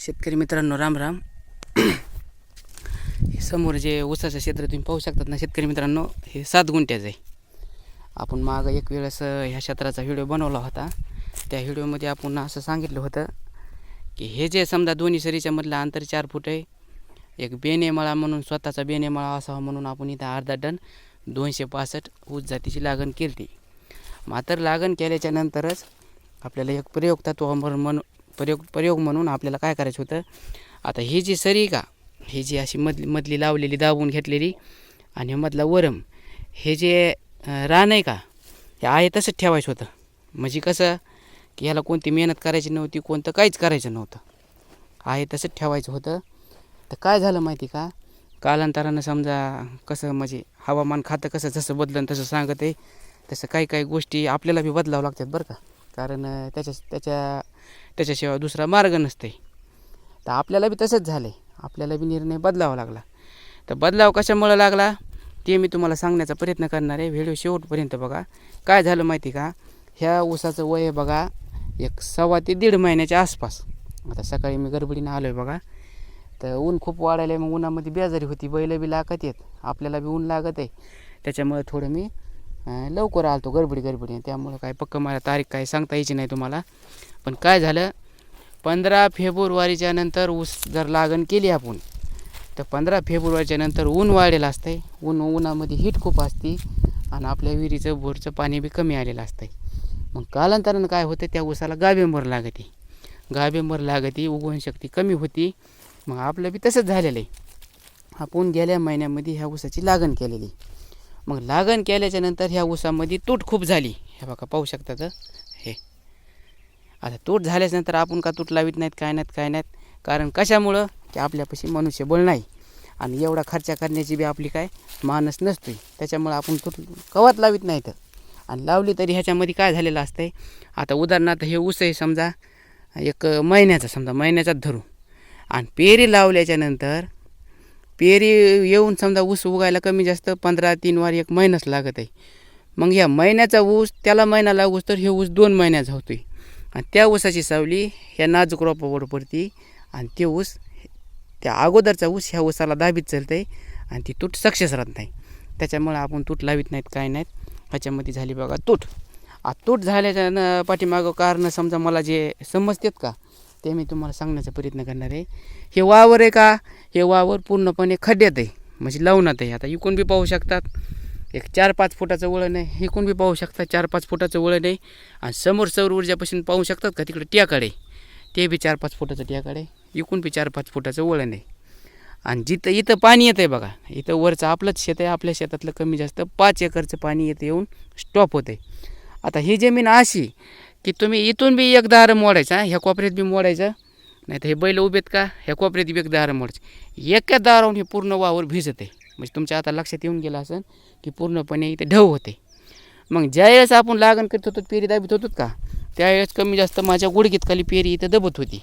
शेतकरी मित्रांनो राम राम. हे समोर जे ऊसाचं क्षेत्र तुम्ही पाहू शकतात ना शेतकरी मित्रांनो हे सात गुंठ्याचं आहे. आपण मागं एक वेळेस ह्या क्षेत्राचा व्हिडिओ बनवला होता. त्या व्हिडिओमध्ये आपण असं सांगितलं होतं की हे जे समजा दोन्ही सरीच्या मधलं अंतर चार फूट आहे एक बेनेमळा म्हणून स्वतःचा बेनेमळा असावा म्हणून आपण इथं अर्धा टन दोनशे पासष्ट ऊस जातीची लागण केली. मात्र लागण केल्याच्या नंतरच आपल्याला एक प्रयोग तत्वावर म्हणून प्रयोग प्रयोग म्हणून आपल्याला काय करायचं होतं? आता ही जी सरी का? ही जी अशी मधली मधली लावलेली दाबून घेतलेली आणि मधला वरम हे जे रान आहे का? हे आहे तसंच ठेवायचं होतं. म्हणजे कसं? की ह्याला कोणती मेहनत करायची नव्हती कोणतं काहीच करायचं नव्हतं. आहे तसंच ठेवायचं होतं. तर काय झालं माहिती का? कालांतरानं समजा कसं म्हणजे हवामान खातं कसं जसं बदलन तसं सांगत आहे तसं काही काही गोष्टी आपल्याला बी बदलावं लागतात बरं का? कारण त्याच्या त्याच्या त्याच्याशिवाय दुसरा मार्ग नसते तर आपल्याला बी तसंच झालं आहे आपल्याला बी निर्णय बदलावा लागला. तर बदलाव कशामुळं लागला? ते मी तुम्हाला सांगण्याचा प्रयत्न करणार आहे. व्हिडिओ शेवटपर्यंत बघा. काय झालं माहिती का? ह्या ऊसाचं वय आहे बघा एक सव्वा ते दीड महिन्याच्या आसपास. आता सकाळी मी गडबडीनं आलो आहे बघा. तर ऊन खूप वाढायला आहे मग उन्हामध्ये बेजारी होती. बैल बी लागत आहेत. आपल्याला बी ऊन लागत आहे. त्याच्यामुळे थोडं मी लवकर आलतो गडबडी गडबडी त्यामुळं काय पक्क मला तारीख काय सांगता यायची नाही तुम्हाला. पण काय झालं? पंधरा फेब्रुवारीच्या नंतर ऊस जर लागण केली आपण तर पंधरा फेब्रुवारीच्या नंतर ऊन वाढलेलं असतंय. ऊन उन्हामध्ये हीट खूप असते आणि आपल्या विहिरीचं बोरचं पाणी बी कमी आलेलं असतंय. मग कालांतरानं काय होतं त्या ऊसाला गाभेंबर लागते. गाभेंबर लागते उगवण शक्ती कमी होती. मग आपलं बी तसंच झालेलं आहे आपण गेल्या महिन्यामध्ये ह्या ऊसाची लागण केलेली. मग लागण केल्याच्यानंतर ह्या ऊसामध्ये तूट खूप झाली. हे बघा पाहू शकता तर. आता तूट झाल्याच्यानंतर आपण का तूट लावित नाहीत काय नाहीत काय नाहीत? कारण कशामुळं? की आपल्यापाशी मनुष्यबळ नाही. आणि एवढा खर्च करण्याची बी आपली काय मानस नसतोय. त्याच्यामुळं आपण तूट कवात लावित तर आणि लावली तरी ह्याच्यामध्ये काय झालेलं असतंय? आता उदाहरणार्थ हे ऊस आहे समजा एक महिन्याचा समजा महिन्याचाच धरू. आणि पेरी लावल्याच्यानंतर पेरी येऊन समजा ऊस उगायला कमी जास्त पंधरा तीन वार एक महिनाच लागत आहे मग या महिन्याचा ऊस त्याला महिना लागूस तर हे ऊस दोन महिन्याचा होतोय. आणि त्या ऊसाची सावली ह्या नाजूक रोपावर पडती आणि ते ऊस त्या अगोदरचा ऊस ह्या ऊसाला दाबीत चालतं आहे आणि ती तूट सक्सेस राहत नाही. त्याच्यामुळं आपण तूट लावित नाहीत काय नाहीत. ह्याच्यामध्ये झाली बघा तूट. आ तूट झाल्याच्या न पाठीमागं कारण समजा मला जे समजतात का ते मी तुम्हाला सांगण्याचा प्रयत्न करणार आहे. हे वावर आहे का? हे वावर पूर्णपणे खड्ड्यात आहे. म्हणजे लावणात आहे. आता इकून बी पाहू शकतात. एक चार पाच फुटाचं वळण आहे. इकून बी पाहू शकता चार पाच फुटाचं वळण आहे. आणि समोर सौर ऊर्जापासून पाहू शकतात का? तिकडे टियाकडे ते बी चार पाच फुटाचं टियाकडे इकून बी चार पाच फुटाचं वळण आहे. आणि जिथं इथं पाणी येतं आहे बघा इथं वरचं आपलंच शेत आहे. आपल्या शेतातलं कमी जास्त पाच एकरचं पाणी येतं येऊन स्टॉप होतं आहे आता ही जमीन अशी की तुम्ही इथून बी एक दारं मोडायचा ह्या कोपऱ्यात बी मोडायचं. नाही तर हे बैल उभेत का? ह्या कोपऱ्यात बी एक दारं मोडायचं. एका दारावून हे पूर्ण वावर भिजत आहे म्हणजे तुमच्या आता लक्षात येऊन गेलं असेल की पूर्णपणे इथे ढव होते. मग ज्यावेळेस आपण लागण करत होतो पेरी दाबीत होतो का? त्यावेळेस कमी जास्त माझ्या गुडघीत खाली पेरी इथं दबत होती.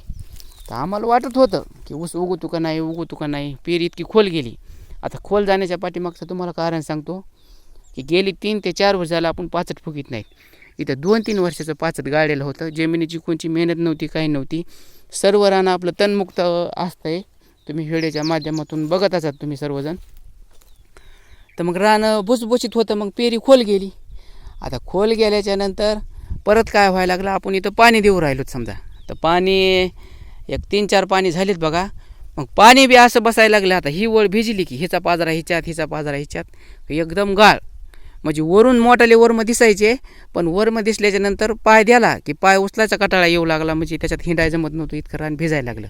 तर आम्हाला वाटत होतं की ऊस उगवतो का नाही उगवतो का नाही पेरी इतकी खोल गेली. आता खोल जाण्याच्या पाठीमागचं तुम्हाला कारण सांगतो की गेली तीन ते चार वर्ष झालं आपण पाचट फुकीत नाहीत. इथं दोन तीन वर्षाचं पाचट गाडलेलं होतं. जमिनीची कोणची मेहनत नव्हती काही नव्हती. सर्व रानं आपलं तणमुक्त असतंय तुम्ही व्हिडिओच्या माध्यमातून बघत असाल तुम्ही सर्वजण. तर मग रानं भुसभुशीत होतं मग पेरी खोल गेली. आता खोल गेल्याच्यानंतर परत काय व्हायला लागलं? आपण इथं पाणी देऊ राहिलोत समजा. तर पाणी एक तीन चार पाणी झालीत बघा. मग पाणी बी असं बसायला लागलं. आता ही वळ भिजली की हिचा पाजरा हिच्यात हिचा पाजरा हिच्यात. एकदम गाळ. म्हणजे वरून मोठाले वर्म दिसायचे पण वर्म दिसल्याच्या नंतर पाय द्याला की पाय उचलायचा कटाळा येऊ लागला. म्हणजे त्याच्यात हिंडाय जमत नव्हतं इतकं रान भिजायला लागलं.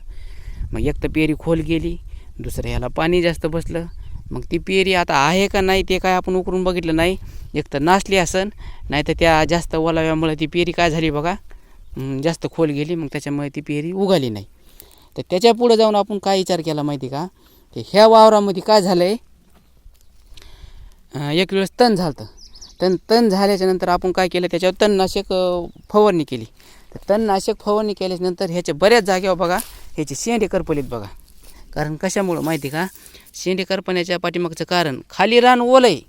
मग एक तर पेरी खोल गेली दुसरं ह्याला पाणी जास्त बसलं. मग ती पेरी आता आहे का नाही ते काय आपण उकरून बघितलं नाही. एक तर नासली असन नाही तर त्या जास्त ओलाव्यामुळे ती पेरी काय झाली बघा. जास्त खोल गेली मग त्याच्यामुळे ती पेरी उगाली नाही. तर त्याच्या पुढं जाऊन आपण काय विचार केला माहिती का? ते ह्या वावरामध्ये काय झालं आहे एक वेळेस तण झालं तण तण झाल्याच्यानंतर आपण काय केलं? त्याच्यावर तणनाशक फवारणी केली. तर तणनाशक फवारणी केल्याच्यानंतर ह्याच्या बऱ्याच जागेवर बघा ह्याचे शेंडे करपलीत बघा. कारण कशामुळं माहिती का? शेंडे करपण्याच्या पाठीमागचं कारण खाली रान ओलं आहे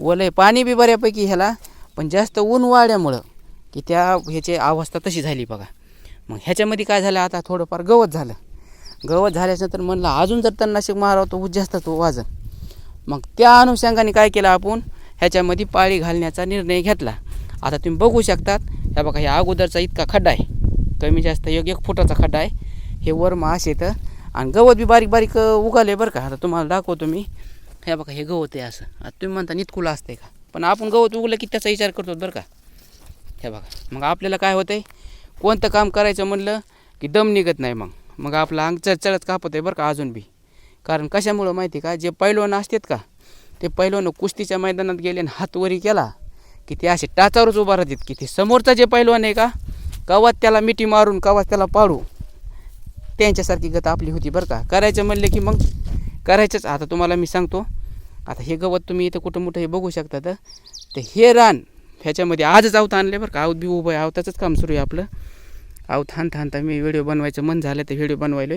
ओलं आहे पाणी बी बऱ्यापैकी ह्याला पण जास्त ऊन वाढल्यामुळं की त्या ह्याची अवस्था तशी झाली बघा. मग ह्याच्यामध्ये काय झालं आता थोडंफार गवत झालं. गवत झाल्याच्यानंतर म्हणलं अजून जर तणनाशक मारावं तर जास्त तो वाजन मग त्या अनुषंगाने काय केलं आपण ह्याच्यामध्ये पाळी घालण्याचा निर्णय घेतला. आता तुम्ही बघू शकतात ह्या बघा ह्या अगोदरचा इतका खड्डा आहे. कमी जास्त एक एक फुटाचा खड्डा आहे. हे वर मास येतं आणि गवत बी बारीक बारीक उगाले बरं का. आता तुम्हाला दाखवतो मी. हे बघा हे गवत आहे असं. आता तुम्ही म्हणता नितकुलं असते का? पण आपण गवत उगलं की त्याचा विचार करतो बरं का. हे बघा. मग आपल्याला काय होतं आहे कोणतं काम करायचं म्हणलं की दम निघत नाही मग. मग आपला अंग चढचढत कापत आहे बरं का अजून बी. कारण कशामुळं माहिती का? जे पैलवान असतात का ते पैलवान कुस्तीच्या मैदानात गेले आणि हातवरी केला की ते असे टाचावरच उभा राहतात की ते समोरचा जे पैलवान आहे का कवाच त्याला मिठी मारून कवाच त्याला पाडू. त्यांच्यासारखी गत आपली होती बरं का. करायचं म्हणलं की मग करायचंच. आता तुम्हाला मी सांगतो. आता हे गवत तुम्ही इथं कुठं मोठं हे बघू शकता तर. ते हे रान ह्याच्यामध्ये आजच आवत आणले बरं का. आवत बी उभं आहे. आवताचंच काम सुरू आहे आपलं. आवत हाणता थांबता मी व्हिडिओ बनवायचं मन झालं तर व्हिडिओ बनवायलो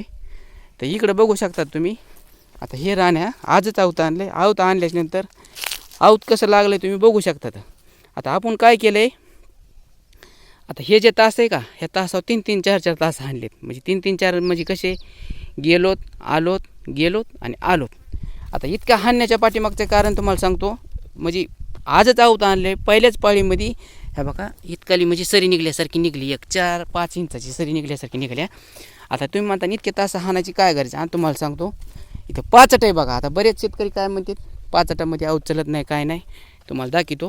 तर इकडं बघू शकतात तुम्ही. आता हे रान ह्या आजच आवत आणले. आवत आणल्याच्यानंतर आवत कसं लागलं आहे तुम्ही बघू शकतात आता आपण काय केलं आहे आता हे जे तास आहे का ह्या तासावर तीन तीन चार चार तास आणलेत. म्हणजे तीन तीन चार म्हणजे कसे? गेलोत आलोत गेलोत आणि आलोत. आता इतक्या हाणण्याच्या पाठीमागचं कारण तुम्हाला सांगतो म्हणजे आजच आहोत आणले पहिल्याच पाळीमध्ये ह्या बघा इतकाली म्हणजे सरी निघल्यासारखी निघली एक चार पाच इंचाची सरी निघल्यासारखी निघल्या. आता तुम्ही म्हणता इतके तास हाणाची काय गरज आणि तुम्हाला सांगतो इथं पाचट आहे बघा आता बरेच शेतकरी काय म्हणतात पाचटामध्ये आऊत चलत नाही काय नाही. तुम्हाला दाखवतो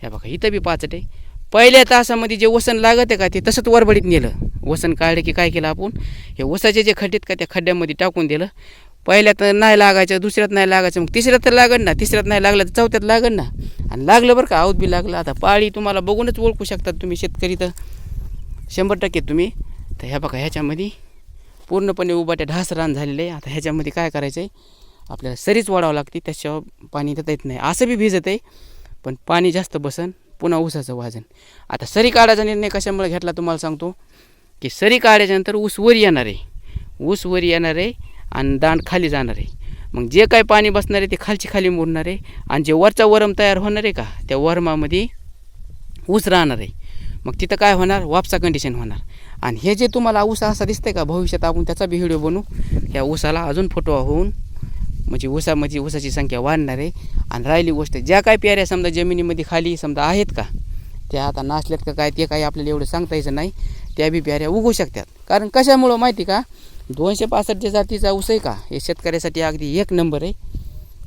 ह्या बघा इथं बी पाचट आहे. पहिल्या तासामध्ये जे वसन लागत आहे का ते तसंच वरबडीत नेलं. वसन काढलं की काय केलं आपण? हे वसाचे जे खड्डेत का त्या खड्ड्यामध्ये टाकून दिलं. पहिल्यात नाही लागायचं दुसऱ्यात नाही लागायचं मग तिसऱ्यात तर लागण ना तिसऱ्यात नाही लागलं तर चौथ्यात लागण ना. आणि लागलं बरं का आऊत बी लागलं. आता पाळी तुम्हाला बघूनच ओळखू शकतात तुम्ही शेतकरी तर. शंभर टक्के तुम्ही. तर ह्या बघा ह्याच्यामध्ये पूर्णपणे उभाट्या ढास रान झालेलं आहे. आता ह्याच्यामध्ये काय करायचं आहे आपल्याला सरीच वाढावं लागते त्याच्यावर पाणी देता येत नाही. असं बी भिजत आहे. पण पाणी जास्त बसन. पुन्हा ऊसाचं वाजन. आता सरी काढायचा निर्णय कशामुळे घेतला तुम्हाला सांगतो? की सरी काढल्याच्यानंतर ऊस वर येणार आहे. ऊस वर येणार आहे आणि दांड खाली जाणार आहे. मग जे काय पाणी बसणार आहे ते खालची खाली मोडणार आहे. आणि जे वरचा वरम तयार होणार आहे का त्या वरमामध्ये ऊस राहणार आहे. मग तिथं काय होणार? वापसा कंडिशन होणार. आणि हे जे तुम्हाला ऊस असा दिसतंय का भविष्यात आपण त्याचा बी व्हिडिओ बनवू. या ऊसाला अजून फोटो होऊन म्हणजे ऊसामध्ये ऊसाची संख्या वाढणार आहे. आणि राहिली गोष्ट ज्या काय प्याऱ्या समजा जमिनीमध्ये खाली समजा आहेत का त्या आता नासल्यात का काय ते काही आपल्याला एवढं सांगता यायचं नाही. त्या बी प्याऱ्या उगू शकतात. कारण कशामुळं माहिती का दोनशे पासष्ट जातीचा ऊस आहे का हे शेतकऱ्यासाठी अगदी एक नंबर आहे.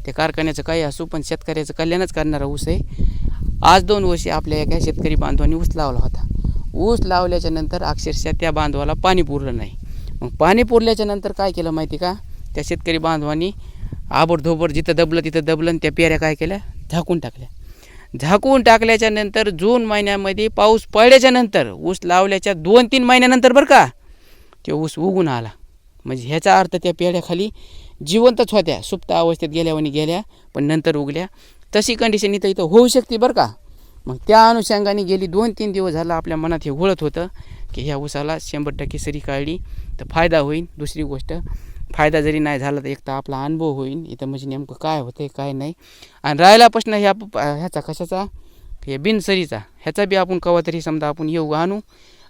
ते कारखान्याचं काही असू पण शेतकऱ्याचं कल्याणच करणारा ऊस आहे. आज दोन वर्षे आपल्या एका शेतकरी बांधवांनी ऊस लावला होता. ऊस लावल्याच्या नंतर अक्षरशः त्या बांधवाला पाणी पुरलं नाही. मग पाणी पुरल्याच्या नंतर काय केलं माहिती का त्या शेतकरी बांधवांनी आबडधोबड जिथं दबलं तिथं दबलं आणि त्या पेऱ्या काय केल्या? झाकून टाकल्या. झाकून टाकल्याच्या नंतर जून महिन्यामध्ये पाऊस पडल्याच्या नंतर ऊस लावल्याच्या दोन तीन महिन्यानंतर बरं का ते ऊस उगून आला. म्हणजे ह्याचा अर्थ त्या पेढ्याखाली जिवंतच होत्या. सुप्त अवस्थेत गेल्यावानी गेल्या पण नंतर उगल्या. तशी कंडिशन इथं इथं होऊ शकते बरं का. मग त्या अनुषंगाने गेली दोन तीन दिवस झाला आपल्या मनात हे घोळत होतं की ह्या ऊसाला शंभर टक्के सरी काढली तर फायदा होईल. दुसरी गोष्ट फायदा जरी नाही झाला तर एक तर आपला अनुभव होईल इथं म्हणजे नेमकं काय होतं काय नाही. आणि राहिला प्रश्न ह्या ह्याचा कशाचा? हे बिनसरीचा. ह्याचा बी आपण कवा तरी समजा आपण योग आणू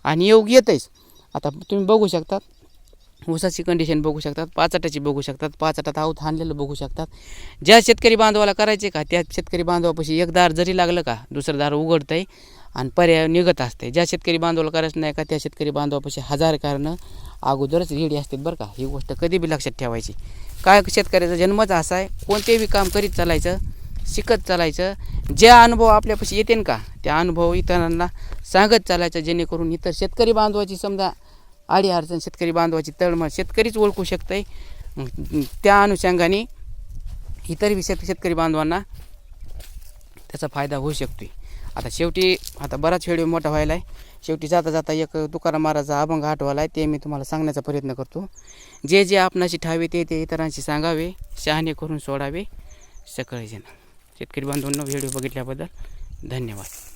आणि योग येतच आता तुम्ही बघू शकतात ऊसाची कंडिशन बघू शकतात पाचाटाची बघू शकतात पाचाटात आऊत हाणलेलं बघू शकतात. ज्या शेतकरी बांधवाला करायचे का त्या शेतकरी बांधवापाशी एक दार जरी लागलं का दुसरं दार उघडतं आहे आणि पर्याय निघत असते. ज्या शेतकरी बांधवाला करायचं नाही का त्या शेतकरी बांधवापाशी हजार कारणं अगोदरच रेडी असतात बरं का. ही गोष्ट कधी बी लक्षात ठेवायची. काय शेतकऱ्याचा जन्मच असा आहे कोणतेही काम करीत चालायचं शिकत चालायचं जे अनुभव आपल्यापाशी येते का त्या अनुभव इतरांना सांगत चालायचं जेणेकरून इतर शेतकरी बांधवाची समजा आडी अडचण शेतकरी बांधवाची तळमळ शेतकरीच ओळखू शकतं आहे त्या अनुषंगाने इतर विषय शेत शेतकरी बांधवांना त्याचा फायदा होऊ शकतो आता शेवटी आता बराच व्हिडिओ मोठा व्हायला आहे शेवटी जाता जाता एक तुकाराम महाराजा अभंग आठवाला आहे ते मी तुम्हाला सांगण्याचा प्रयत्न करतो. जे जे आपणाशी ठावे ते ते इतरांशी सांगावे शहाणे करून सोडावे. सकळजण शेतकरी बांधवांना व्हिडिओ बघितल्याबद्दल धन्यवाद.